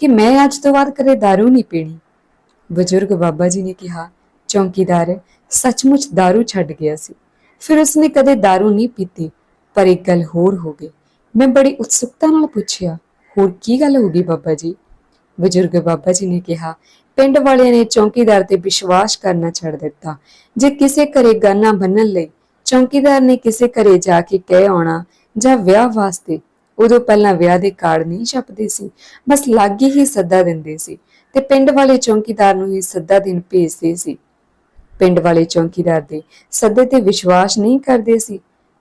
ਕਿ ਮੈਂ ਅੱਜ ਤੋਂ ਬਾਅਦ ਕਦੇ दारू ਨਹੀਂ ਪੀਣੀ ਬਜ਼ੁਰਗ ਬਾਬਾ ਜੀ ਨੇ ਕਿਹਾ ਚੌਂਕੀਦਾਰ ਸੱਚਮੁੱਚ दारू ਛੱਡ ਗਿਆ ਸੀ ਫਿਰ ਉਸਨੇ ਕਦੇ दारू ਨਹੀਂ ਪੀਤੀ ਪਰ ਇੱਕ ਗੱਲ ਹੋਰ ਹੋ ਗਈ ਮੈਂ ਬੜੀ ਉਤਸੁਕਤਾ ਨਾਲ ਪੁੱਛਿਆ ਹੋਰ ਕੀ ਗੱਲ ਹੋ ਗਈ ਬਾਬਾ ਜੀ ਬਜ਼ੁਰਗ ਬਾਬਾ ਜੀ ਨੇ ਕਿਹਾ, ਪਿੰਡ ਵਾਲਿਆਂ ਨੇ ਚੌਂਕੀਦਾਰ ਤੇ ਵਿਸ਼ਵਾਸ ਕਰਨਾ ਛੱਡ ਦਿੱਤਾ। ਜੇ ਕਿਸੇ ਘਰੇ ਗਾਨਾ ਬੰਨਣ ਲਈ ਚੌਂਕੀਦਾਰ ਨੇ ਕਿਸੇ ਘਰੇ ਜਾ ਕੇ ਕਹਿ ਆਉਣਾ ਜਾਂ ਵਿਆਹ ਵਾਸਤੇ, ਉਦੋਂ ਪਹਿਲਾਂ ਵਿਆਹ ਦੇ ਕਾਰਡ ਨਹੀਂ ਛਪਦੇ ਸੀ, ਬਸ ਲਾਗੀ ਹੀ ਸੱਦਾ ਦਿੰਦੇ ਸੀ ਤੇ ਪਿੰਡ ਵਾਲੇ ਚੌਂਕੀਦਾਰ ਨੂੰ ਹੀ ਸੱਦਾ ਦਿਨ ਭੇਜਦੇ ਸੀ। ਪਿੰਡ ਵਾਲੇ ਚੌਂਕੀਦਾਰ ਦੇ ਸੱਦੇ ਤੇ ਵਿਸ਼ਵਾਸ ਨਹੀਂ ਕਰਦੇ ਸੀ।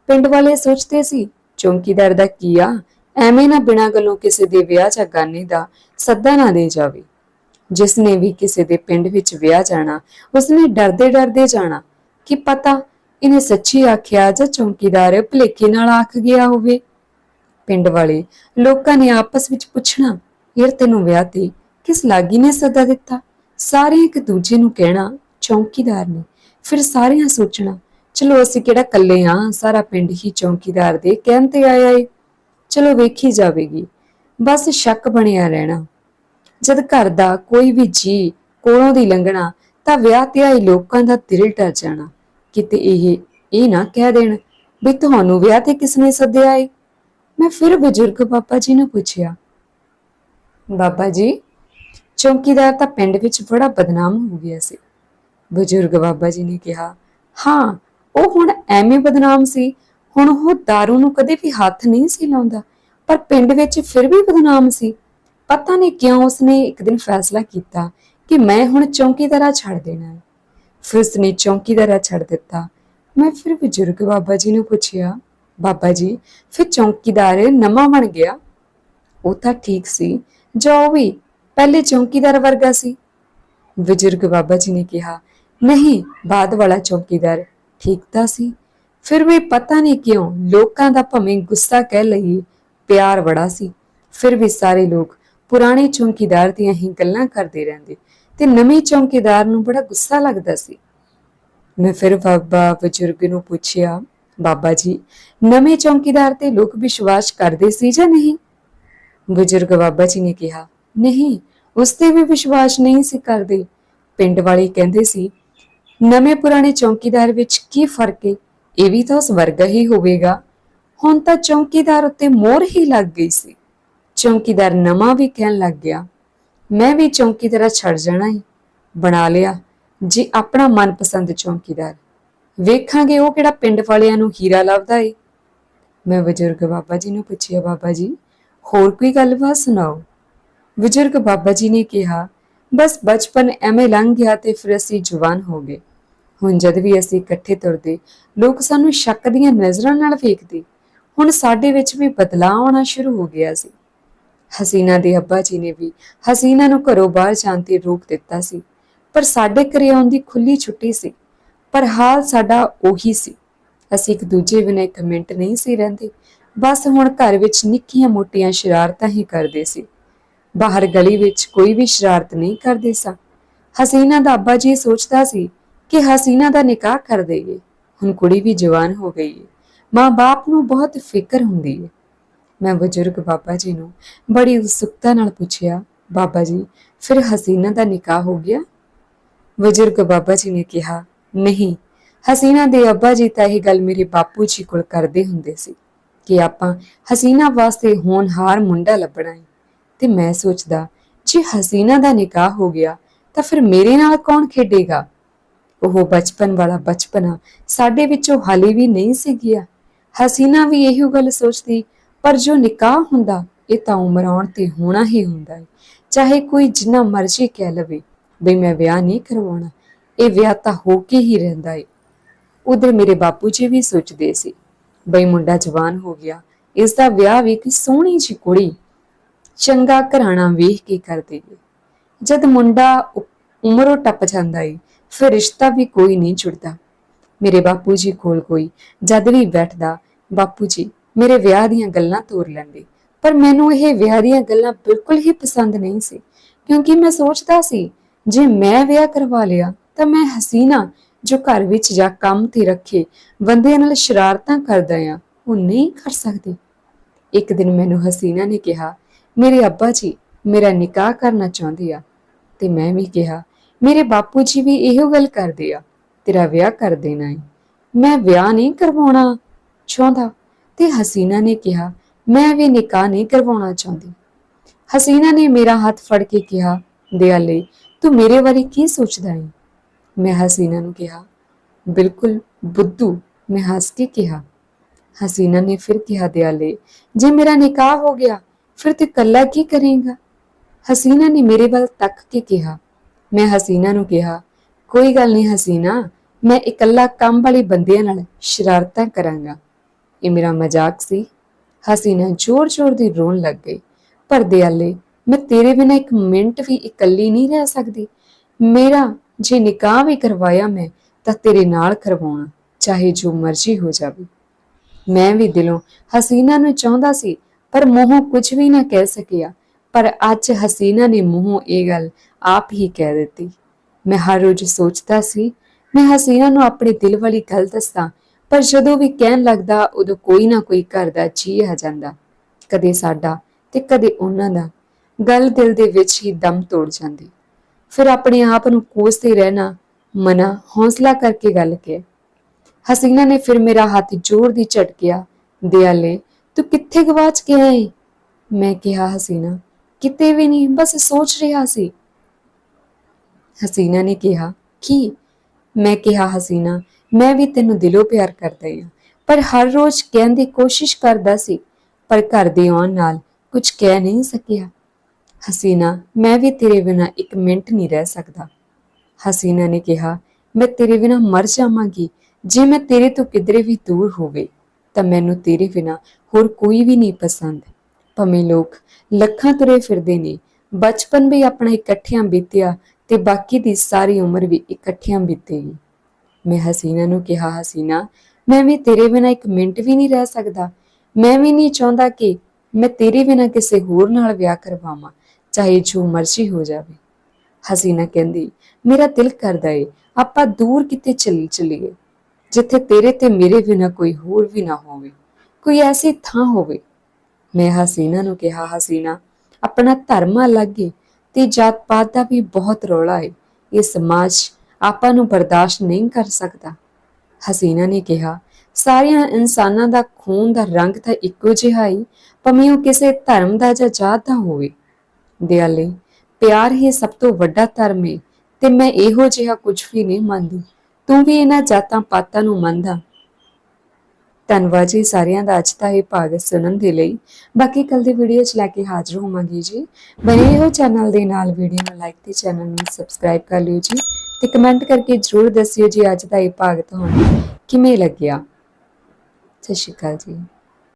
ਪਿੰਡ ਵਾਲੇ ਸੋਚਦੇ ਸੀ, ਚੌਂਕੀਦਾਰ ਦਾ ਕੀ ਆ? ਐਵੇਂ ਨਾ ਬਿਨਾਂ ਗੱਲੋਂ ਕਿਸੇ ਦੇ ਵਿਆਹ ਜਾਂ ਗਾਨੇ ਦਾ ਸੱਦਾ ਨਾ ਦੇ ਜਾਵੇ। ਜਿਸ ਨੇ ਵੀ ਕਿਸੇ ਦੇ ਪਿੰਡ ਵਿੱਚ ਵਿਆਹ ਜਾਣਾ, ਉਸਨੇ ਡਰਦੇ ਡਰਦੇ ਜਾਣਾ ਕਿ ਪਤਾ ਇਹਨੇ ਸੱਚੀ ਆਖਿਆ ਜਾਂ ਚੌਂਕੀਦਾਰ ਭਲੇਖੇ ਨਾਲ ਆਖ ਗਿਆ ਹੋਵੇ। ਪਿੰਡ ਵਾਲੇ ਲੋਕਾਂ ਨੇ ਆਪਸ ਵਿੱਚ ਪੁੱਛਣਾ, ਯਾਰ ਤੈਨੂੰ ਵਿਆਹ ਤੇ ਕਿਸ ਲਾਗੀ ਨੇ ਸੱਦਾ ਦਿੱਤਾ? ਸਾਰੇ ਇੱਕ ਦੂਜੇ ਨੂੰ ਕਹਿਣਾ, ਚੌਂਕੀਦਾਰ ਨੇ। ਫਿਰ ਸਾਰਿਆਂ ਸੋਚਣਾ, ਚਲੋ ਅਸੀਂ ਕਿਹੜਾ ਕੱਲੇ ਆ, ਸਾਰਾ ਪਿੰਡ ਹੀ ਚੌਂਕੀਦਾਰ ਦੇ ਕਹਿਣ ਤੇ ਆਇਆ ਏ। ਚਲੋ ਵੇਖੀ ਜਾਵੇਗੀ। ਬਸ ਸ਼ੱਕ ਬਣਿਆ ਰਹਿਣਾ। ਜਦ ਘਰ ਦਾ ਕੋਈ ਵੀ ਜੀ ਕੋਲੋਂ ਦੀ ਲੰਘਣਾ, ਤਾਂ ਵਿਆਹ ਤੇ ਆਏ ਲੋਕਾਂ ਦਾ ਦਿਲ ਡਰ ਜਾਣਾ। ਕਿਤੇ ਇਹ ਇਹ ਨਾ ਕਹਿ ਦੇਣ ਵੀ ਤੁਹਾਨੂੰ ਵਿਆਹ ਤੇ ਕਿਸ ਸੱਦਿਆ ਏ। ਮੈਂ ਫਿਰ ਬਜ਼ੁਰਗ ਬਾਬਾ ਜੀ ਨੂੰ ਪੁੱਛਿਆ, ਬਾਬਾ ਜੀ, ਚੌਂਕੀਦਾਰ ਤਾਂ ਪਿੰਡ ਵਿੱਚ ਬੜਾ ਬਦਨਾਮ ਹੋ ਗਿਆ ਸੀ। ਬਜ਼ੁਰਗ ਬਾਬਾ ਜੀ ਨੇ ਕਿਹਾ, ਹਾਂ, ਉਹ ਹੁਣ ਐਵੇਂ ਬਦਨਾਮ ਸੀ ਹੁਣ ਉਹ दारू ਨੂੰ ਕਦੇ ਵੀ ਹੱਥ ਨਹੀਂ ਸੀ ਲਾਉਂਦਾ। ਪਰ ਪਿੰਡ ਵਿੱਚ ਫਿਰ ਵੀ ਬਦਨਾਮ ਸੀ। ਪਤਾ ਨਹੀਂ ਕਿਉਂ ਉਸਨੇ ਇੱਕ ਦਿਨ ਫੈਸਲਾ ਕੀਤਾ ਕਿ ਮੈਂ ਹੁਣ ਚੌਂਕੀਦਾਰਾ ਛੱਡ ਦੇਣਾ ਹੈ। ਫਿਰ ਉਸਨੇ ਚੌਂਕੀਦਾਰਾ ਛੱਡ ਦਿੱਤਾ। ਮੈਂ ਫਿਰ ਬਜ਼ੁਰਗ ਬਾਬਾ ਜੀ ਨੂੰ ਪੁੱਛਿਆ, ਬਾਬਾ ਜੀ, ਫਿਰ ਚੌਂਕੀਦਾਰ ਨਵਾਂ ਬਣ ਗਿਆ? ਉਹ ਤਾਂ ਠੀਕ ਸੀ। ਜੋ ਉਹ ਵੀ, ਪਹਿਲੇ ਚੌਂਕੀਦਾਰ ਵਰਗਾ ਸੀ। ਬਜ਼ੁਰਗ ਬਾਬਾ ਜੀ ਨੇ ਕਿਹਾ, ਨਹੀਂ, ਬਾਅਦ ਵਾਲਾ ਚੌਕੀਦਾਰ ਠੀਕ ਤਾਂ ਸੀ। ਫਿਰ ਵੀ ਪਤਾ ਨਹੀਂ ਕਿਉਂ ਲੋਕਾਂ ਦਾ ਭਵੇਂ ਗੁੱਸਾ ਕਹਿ ਲਈਏ, ਪਿਆਰ ਬੜਾ ਸੀ। ਫਿਰ ਵੀ ਸਾਰੇ ਲੋਕ ਪੁਰਾਣੇ ਚੌਂਕੀਦਾਰ ਦੀਆਂ ਹੀ ਗੱਲਾਂ ਕਰਦੇ ਰਹਿੰਦੇ ਤੇ ਨਵੇਂ ਚੌਂਕੀਦਾਰ ਨੂੰ ਬੜਾ ਗੁੱਸਾ ਲੱਗਦਾ ਸੀ। ਮੈਂ ਫਿਰ ਬਾਬਾ ਬਜ਼ੁਰਗ ਨੂੰ ਪੁੱਛਿਆ, ਬਾਬਾ ਜੀ, ਨਵੇਂ ਚੌਂਕੀਦਾਰ ਤੇ ਲੋਕ ਵਿਸ਼ਵਾਸ ਕਰਦੇ ਸੀ ਜਾਂ ਨਹੀਂ? ਬਜ਼ੁਰਗ ਬਾਬਾ ਜੀ ਨੇ ਕਿਹਾ, ਨਹੀਂ, ਉਸ ਤੇ ਵੀ ਵਿਸ਼ਵਾਸ ਨਹੀਂ ਸੀ ਕਰਦੇ। ਪਿੰਡ ਵਾਲੇ ਕਹਿੰਦੇ ਸੀ, ਨਵੇਂ ਪੁਰਾਣੇ ਚੌਂਕੀਦਾਰ ਵਿੱਚ ਕੀ ਫ਼ਰਕ ਹੈ ਇਹ ਵੀ ਤਾਂ ਉਸ ਵਰਗਾ ਹੀ ਹੋਵੇਗਾ। ਹੁਣ ਤਾਂ ਚੌਂਕੀਦਾਰ ਉੱਤੇ ਮੋਹਰ ਹੀ ਲੱਗ ਗਈ ਸੀ। ਚੌਂਕੀਦਾਰ ਨਵਾਂ ਵੀ ਕਹਿਣ ਲੱਗ ਗਿਆ, ਮੈਂ ਵੀ ਚੌਂਕੀਦਾਰਾ ਛੱਡ ਜਾਣਾ ਹੈ ਬਣਾ ਲਿਆ, ਜੀ ਆਪਣਾ ਮਨਪਸੰਦ ਚੌਂਕੀਦਾਰ। ਵੇਖਾਂਗੇ ਉਹ ਕਿਹੜਾ ਪਿੰਡ ਵਾਲਿਆਂ ਨੂੰ ਹੀਰਾ ਲੱਭਦਾ ਏ। ਮੈਂ ਬਜ਼ੁਰਗ ਬਾਬਾ ਜੀ ਨੂੰ ਪੁੱਛਿਆ, ਬਾਬਾ ਜੀ, ਹੋਰ ਕੋਈ ਗੱਲਬਾਤ ਸੁਣਾਓ? ਬਜ਼ੁਰਗ ਬਾਬਾ ਜੀ ਨੇ ਕਿਹਾ, ਬਸ ਬਚਪਨ ਐਵੇਂ ਲੰਘ ਗਿਆ ਤੇ ਫਿਰ ਅਸੀਂ ਜਵਾਨ ਹੋ ਗਏ। ਹੁਣ ਜਦ ਵੀ ਅਸੀਂ ਇਕੱਠੇ ਤੁਰਦੇ, ਲੋਕ ਸਾਨੂੰ ਸ਼ੱਕ ਦੀਆਂ ਨਜ਼ਰਾਂ ਨਾਲ ਵੇਖਦੇ। ਹੁਣ ਸਾਡੇ ਵਿੱਚ ਵੀ ਬਦਲਾਅ ਆਉਣਾ ਸ਼ੁਰੂ ਹੋ ਗਿਆ ਸੀ। ਹਸੀਨਾ ਦੇ ਅੱਬਾ ਜੀ ਨੇ ਵੀ ਹਸੀਨਾ ਨੂੰ ਘਰੋਂ ਬਾਹਰ ਜਾਣ ਤੇ ਰੋਕ ਦਿੱਤਾ ਸੀ। ਪਰ ਸਾਡੇ ਘਰੇ ਆਉਣ ਦੀ ਖੁੱਲੀ ਛੁੱਟੀ ਸੀ। ਪਰ ਹਾਲ ਸਾਡਾ ਉਹੀ ਸੀ। ਅਸੀਂ ਇੱਕ ਦੂਜੇ ਬਿਨਾਂ ਇੱਕ ਮਿੰਟ ਨਹੀਂ ਸੀ ਰਹਿੰਦੇ। ਬਸ ਹੁਣ ਘਰ ਵਿੱਚ ਨਿੱਕੀਆਂ ਮੋਟੀਆਂ ਸ਼ਰਾਰਤਾਂ ਹੀ ਕਰਦੇ ਸੀ। ਬਾਹਰ ਗਲੀ ਵਿੱਚ ਕੋਈ ਵੀ ਸ਼ਰਾਰਤ ਨਹੀਂ ਕਰਦੇ ਸਾਂ। ਹਸੀਨਾ ਦਾ ਅੱਬਾ ਜੀ ਸੋਚਦਾ ਸੀ ਕਿ ਹਸੀਨਾ ਦਾ ਨਿਕਾਹ ਕਰ ਦੇਈਏ। ਹੁਣ ਕੁੜੀ ਵੀ ਜਵਾਨ ਹੋ ਗਈ ਹੈ ਮਾਂ-ਬਾਪ ਨੂੰ ਬਹੁਤ ਫਿਕਰ ਹੁੰਦੀ ਹੈ ਮੈਂ ਬਜ਼ੁਰਗ ਬਾਬਾ ਜੀ ਨੂੰ ਬੜੀ ਉਤਸੁਕਤਾ ਨਾਲ ਪੁੱਛਿਆ, ਬਾਬਾ ਜੀ, ਫਿਰ ਹਸੀਨਾ ਦਾ ਨਿਕਾਹ ਹੋ ਗਿਆ? ਬਜ਼ੁਰਗ ਬਾਬਾ ਜੀ ਨੇ ਕਿਹਾ, ਨਹੀਂ, ਹਸੀਨਾ ਦੇ ਅੱਬਾ ਜੀ ਤਾਂ ਇਹ ਗੱਲ ਮੇਰੇ ਬਾਪੂ ਜੀ ਕੋਲ ਕਰਦੇ ਹੁੰਦੇ ਸੀ ਕਿ ਆਪਾਂ ਹਸੀਨਾ ਵਾਸਤੇ ਹੋਣਹਾਰ ਮੁੰਡਾ ਲੱਭਣਾ ਹੈ ਤੇ ਮੈਂ ਸੋਚਦਾ, ਜੇ ਹਸੀਨਾ ਦਾ ਨਿਕਾਹ ਹੋ ਗਿਆ ਤਾਂ ਫਿਰ ਮੇਰੇ ਨਾਲ ਕੌਣ ਖੇਡੇਗਾ? ਉਹ ਬਚਪਨ ਵਾਲਾ ਬਚਪਨਾ ਸਾਡੇ ਵਿੱਚੋਂ ਹਾਲੇ ਵੀ ਨਹੀਂ ਸੀ ਗਿਆ। ਹਸੀਨਾ ਵੀ ਇਹੋ ਗੱਲ ਸੋਚਦੀ, ਪਰ ਜੋ ਨਿਕਾਹ ਹੁੰਦਾ, ਇਹ ਤਾਂ ਉਮਰ ਆਉਣ ਤੇ ਹੋਣਾ ਹੀ ਹੁੰਦਾ ਹੈ ਚਾਹੇ ਕੋਈ ਜਿੰਨਾ ਮਰਜ਼ੀ ਕਹਿ ਲਵੇ ਬਈ ਮੈਂ ਵਿਆਹ ਨਹੀਂ ਕਰਵਾਉਣਾ, ਇਹ ਵਿਆਹ ਤਾਂ ਹੋ ਕੇ ਹੀ ਰਹਿੰਦਾ ਏ। ਉਧਰ ਮੇਰੇ ਬਾਪੂ ਜੀ ਵੀ ਸੋਚਦੇ ਸੀ, ਬਈ ਮੁੰਡਾ ਜਵਾਨ ਹੋ ਗਿਆ ਇਸ ਦਾ ਵਿਆਹ ਵੀ ਕਿ ਸੋਹਣੀ ਜਿਹੀ ਕੁੜੀ, ਚੰਗਾ ਘਰਾਣਾ ਵੇਖ ਕੇ ਕਰ ਦੇਗੇ ਜਦ ਮੁੰਡਾ ਉਮਰੋਂ ਟੱਪ ਜਾਂਦਾ ਏ ਫਿਰ ਰਿਸ਼ਤਾ ਵੀ ਕੋਈ ਨਹੀਂ ਜੁੜਦਾ। ਮੇਰੇ ਬਾਪੂ ਜੀ ਕੋਲ ਕੋਈ ਜਦ ਵੀ ਬੈਠਦਾ, ਬਾਪੂ ਜੀ ਮੇਰੇ ਵਿਆਹ ਦੀਆਂ ਗੱਲਾਂ ਤੋਰ ਲੈਂਦੇ। ਪਰ ਮੈਨੂੰ ਇਹ ਵਿਆਹ ਦੀਆਂ ਗੱਲਾਂ ਬਿਲਕੁਲ ਹੀ ਪਸੰਦ ਨਹੀਂ ਸੀ, ਕਿਉਂਕਿ ਮੈਂ ਸੋਚਦਾ ਸੀ, ਜੇ ਮੈਂ ਵਿਆਹ ਕਰਵਾ ਲਿਆ ਤਾਂ ਮੈਂ ਹਸੀਨਾ ਜੋ ਘਰ ਵਿੱਚ ਜਾਂ ਕੰਮ ਤੇ ਰੱਖੇ ਬੰਦਿਆਂ ਨਾਲ ਸ਼ਰਾਰਤਾਂ ਕਰਦਾ ਆ, ਉਹ ਨਹੀਂ ਕਰ ਸਕਦੀ। ਇੱਕ ਦਿਨ ਮੈਨੂੰ ਹਸੀਨਾ ਨੇ ਕਿਹਾ, ਮੇਰੇ ਅੱਬਾ ਜੀ, ਮੇਰਾ ਨਿਕਾਹ ਕਰਨਾ ਚਾਹੁੰਦੇ ਆ। ਤੇ ਮੈਂ ਵੀ ਕਿਹਾ ਮੇਰੇ ਬਾਪੂ ਜੀ ਵੀ ਇਹੋ ਗੱਲ ਕਰਦੇ ਆ, ਤੇਰਾ ਵਿਆਹ ਕਰ ਦੇਣਾ ਹੈ ਮੈਂ ਵਿਆਹ ਨਹੀਂ ਕਰਵਾਉਣਾ ਚਾਹੁੰਦਾ। ਤੇ ਹਸੀਨਾ ਨੇ ਕਿਹਾ, ਮੈਂ ਵੀ ਨਿਕਾਹ ਨਹੀਂ ਕਰਵਾਉਣਾ ਚਾਹੁੰਦੀ। ਹਸੀਨਾ ਨੇ ਮੇਰਾ ਹੱਥ ਫੜ ਕੇ ਕਿਹਾ, ਦਿਆਲੇ, ਤੂੰ ਮੇਰੇ ਬਾਰੇ ਕੀ ਸੋਚਦਾ ਹੈ ਮੈਂ ਹਸੀਨਾ ਨੂੰ ਕਿਹਾ, ਬਿਲਕੁਲ ਬੁੱਧੂ, ਮੈਂ ਹੱਸ ਕੇ ਕਿਹਾ। ਹਸੀਨਾ ਨੇ ਫਿਰ ਕਿਹਾ, ਦਿਆਲੇ, ਜੇ ਮੇਰਾ ਨਿਕਾਹ ਹੋ ਗਿਆ, ਫਿਰ ਤੇ ਇਕੱਲਾ ਕੀ ਕਰੇਗਾ? ਹਸੀਨਾ ਨੇ ਮੇਰੇ ਵੱਲ ਤੱਕ ਕੇ ਕਿਹਾ ਮੈਂ ਹਸੀਨਾ ਨੂੰ ਕਿਹਾ, ਕੋਈ ਗੱਲ ਨਹੀਂ ਹਸੀਨਾ, ਮੈਂ ਇਕੱਲਾ ਕੰਮ ਵਾਲੇ ਬੰਦਿਆਂ ਨਾਲ ਸ਼ਰਾਰਤਾਂ ਕਰਾਂਗਾ। ਇਹ ਮੇਰਾ ਮਜ਼ਾਕ ਸੀ। ਹਸੀਨਾ ਜ਼ੋਰ-ਜ਼ੋਰ ਦੀ ਰੋਣ ਲੱਗ ਗਈ। ਪਰ ਦਿਆਲੇ, ਮੈਂ ਤੇਰੇ ਬਿਨਾਂ ਇੱਕ ਮਿੰਟ ਵੀ ਇਕੱਲੀ ਨਹੀਂ ਰਹਿ ਸਕਦੀ। ਮੇਰਾ ਜੇ ਨਿਕਾਹ ਵੀ ਕਰਵਾਇਆ ਮੈਂ, ਤਾਂ ਤੇਰੇ ਨਾਲ ਕਰਵਾਉਣਾ, ਚਾਹੇ ਜੋ ਮਰਜ਼ੀ ਹੋ ਜਾਵੇ। ਮੈਂ ਵੀ ਦਿਲੋਂ ਹਸੀਨਾ ਨੂੰ ਚਾਹੁੰਦਾ ਸੀ, ਪਰ ਮੂੰਹੋਂ ਕੁਝ ਵੀ ਨਾ ਕਹਿ ਸਕਿਆ। ਪਰ ਅੱਜ ਹਸੀਨਾ ਨੇ ਮੂੰਹੋਂ ਇਹ ਗੱਲ ਆਪ ਹੀ ਕਹਿ ਦਿੱਤੀ। ਮੈਂ ਹਰ ਰੋਜ਼ ਸੋਚਦਾ ਸੀ, ਮੈਂ ਹਸੀਨਾ ਨੂੰ ਆਪਣੇ ਦਿਲ ਵਾਲੀ ਗੱਲ ਦੱਸਾਂ, ਪਰ ਜਦੋਂ ਵੀ ਕਹਿਣ ਲੱਗਦਾ, ਉਦੋਂ ਕੋਈ ਨਾ ਕੋਈ ਘਰ ਦਾ ਜੀ ਆ ਜਾਂਦਾ। ਕਦੇ ਸਾਡਾ ਤੇ ਕਦੇ ਉਹਨਾਂ ਦਾ। ਗੱਲ ਦਿਲ ਦੇ ਵਿੱਚ ਹੀ ਦਮ ਤੋੜ ਜਾਂਦੀ। ਫਿਰ ਆਪਣੇ ਆਪ ਨੂੰ ਕੋਸਦੇ ਰਹਿਣਾ, ਮਨਾ, ਹੌਸਲਾ ਕਰਕੇ ਗੱਲ ਕਹਿ। ਹਸੀਨਾ ਨੇ ਫਿਰ ਮੇਰਾ ਹੱਥ ਜ਼ੋਰ ਦੀ ਝਟਕਿਆ, ਦਿਆਲੇ, ਤੂੰ ਕਿੱਥੇ ਗਵਾਚ ਗਿਆ ਏ ਮੈਂ ਕਿਹਾ, ਹਸੀਨਾ, ਕਿਤੇ ਵੀ ਨਹੀਂ, ਬਸ ਸੋਚ ਰਿਹਾ ਸੀ। ਹਸੀਨਾ ਨੇ ਕਿਹਾ, ਕੀ? ਮੈਂ ਕਿਹਾ, ਹਸੀਨਾ, ਮੈਂ ਵੀ ਤੈਨੂੰ ਦਿਲੋਂ ਪਿਆਰ ਕਰਦਾ ਹਾਂ ਪਰ ਹਰ ਰੋਜ਼ ਕਹਿਣ ਦੀ ਕੋਸ਼ਿਸ਼ ਕਰਦਾ ਸੀ, ਪਰ ਘਰ ਦੇ ਆਉਣ ਨਾਲ ਕੁਝ ਕਹਿ ਨਹੀਂ ਸਕਿਆ। ਹਸੀਨਾ, ਮੈਂ ਵੀ ਤੇਰੇ ਬਿਨਾ ਇੱਕ ਮਿੰਟ ਨਹੀਂ ਰਹਿ ਸਕਦਾ। ਹਸੀਨਾ ਨੇ ਕਿਹਾ, ਮੈਂ ਤੇਰੇ ਬਿਨਾ ਮਰ ਜਾਵਾਂਗੀ, ਜੇ ਮੈਂ ਤੇਰੇ ਤੋਂ ਕਿਧਰੇ ਵੀ ਦੂਰ ਹੋਵੇ, ਤਾਂ ਮੈਨੂੰ ਤੇਰੇ ਬਿਨਾ ਹੋਰ ਕੋਈ ਵੀ ਨਹੀਂ ਪਸੰਦ। ਭਵੇਂ ਲੋਕ ਲੱਖਾਂ ਤੁਰੇ ਫਿਰਦੇ ਨੇ, ਬਚਪਨ ਵੀ ਆਪਣਾ ਇਕੱਠਿਆਂ ਬੀਤਿਆ ਤੇ ਬਾਕੀ ਦੀ ਸਾਰੀ ਉਮਰ ਵੀ ਇਕੱਠਿਆਂ ਬੀਤੇਗੀ। ਮੈਂ ਹਸੀਨਾ ਨੂੰ ਕਿਹਾ, ਹਸੀਨਾ, ਮੈਂ ਵੀ ਤੇਰੇ ਬਿਨਾ ਇੱਕ ਮਿੰਟ ਵੀ ਨਹੀਂ ਰਹਿ ਸਕਦਾ। ਮੈਂ ਵੀ ਨਹੀਂ ਚਾਹੁੰਦਾ ਕਿ ਮੈਂ ਤੇਰੇ ਬਿਨਾ ਕਿਸੇ ਹੋਰ ਨਾਲ ਵਿਆਹ ਕਰਵਾਵਾਂ, ਚਾਹੇ ਜੋ ਮਰਜ਼ੀ ਹੋ ਜਾਵੇ। ਹਸੀਨਾ ਕਹਿੰਦੀ, ਮੇਰਾ ਦਿਲ ਕਰਦਾ ਏ, ਆਪਾਂ ਦੂਰ ਕਿਤੇ ਚੱਲ ਚਲੀਏ, ਜਿੱਥੇ ਤੇਰੇ ਤੇ ਮੇਰੇ ਬਿਨਾ ਕੋਈ ਹੋਰ ਵੀ ਨਾ ਹੋਵੇ, ਕੋਈ ਐਸੀ ਥਾਂ ਹੋਵੇ। ਮੈਂ ਹਸੀਨਾ ਨੂੰ ਕਿਹਾ, ਹਸੀਨਾ, ਆਪਣਾ ਧਰਮ ਅਲੱਗ ਏ ਤੇ ਜਾਤ ਪਾਤ ਦਾ ਵੀ ਬਹੁਤ ਰੌਲਾ ਹੈ ਇਹ ਸਮਾਜ ਆਪਾਂ ਨੂੰ ਬਰਦਾਸ਼ਤ ਨਹੀਂ ਕਰ ਸਕਦਾ। ਹਸੀਨਾ ਨੇ ਕਿਹਾ, ਸਾਰਿਆਂ ਇਨਸਾਨਾਂ ਦਾ ਖੂਨ ਦਾ ਰੰਗ ਤਾਂ ਇੱਕੋ ਜਿਹਾ ਹੀ ਭਾਵੇਂ ਉਹ ਕਿਸੇ ਧਰਮ ਦਾ ਜਾਂ ਜਾਤ ਦਾ ਹੋਵੇ। ਦਿਆਲੇ, ਪਿਆਰ ਹੀ ਸਭ ਤੋਂ ਵੱਡਾ ਧਰਮ ਹੈ ਤੇ ਮੈਂ ਇਹੋ ਜਿਹਾ ਕੁਝ ਵੀ ਨਹੀਂ ਮੰਨਦੀ। ਤੂੰ ਵੀ ਇਹਨਾਂ ਜਾਤਾਂ ਪਾਤਾਂ ਨੂੰ ਮੰਨਦਾ। ਧੰਨਵਾਦ ਜੀ ਸਾਰਿਆਂ ਦਾ। ਅੱਜ ਦਾ ਇਹ ਭਾਗ ਸੁਣਨ ਦੇ ਲਈ। ਬਾਕੀ ਕੱਲ ਦੀ ਵੀਡੀਓ ਚ ਲੈ ਕੇ ਹਾਜ਼ਰ ਹੋਵਾਂਗੀ ਜੀ। ਬਣੇ ਰਹੋ ਚੈਨਲ ਦੇ ਨਾਲ। ਵੀਡੀਓ ਨੂੰ ਲਾਈਕ ਤੇ ਚੈਨਲ ਨੂੰ ਸਬਸਕ੍ਰਾਈਬ ਕਰ ਲਿਓ ਜੀ। ਤੇ ਕਮੈਂਟ ਕਰਕੇ ਜਰੂਰ ਦੱਸਿਓ ਜੀ, ਅੱਜ ਦਾ ਇਹ ਭਾਗ ਤੁਹਾਨੂੰ ਕਿਵੇਂ ਲੱਗਿਆ? ਸਤਿ ਸ਼੍ਰੀ ਅਕਾਲ ਜੀ।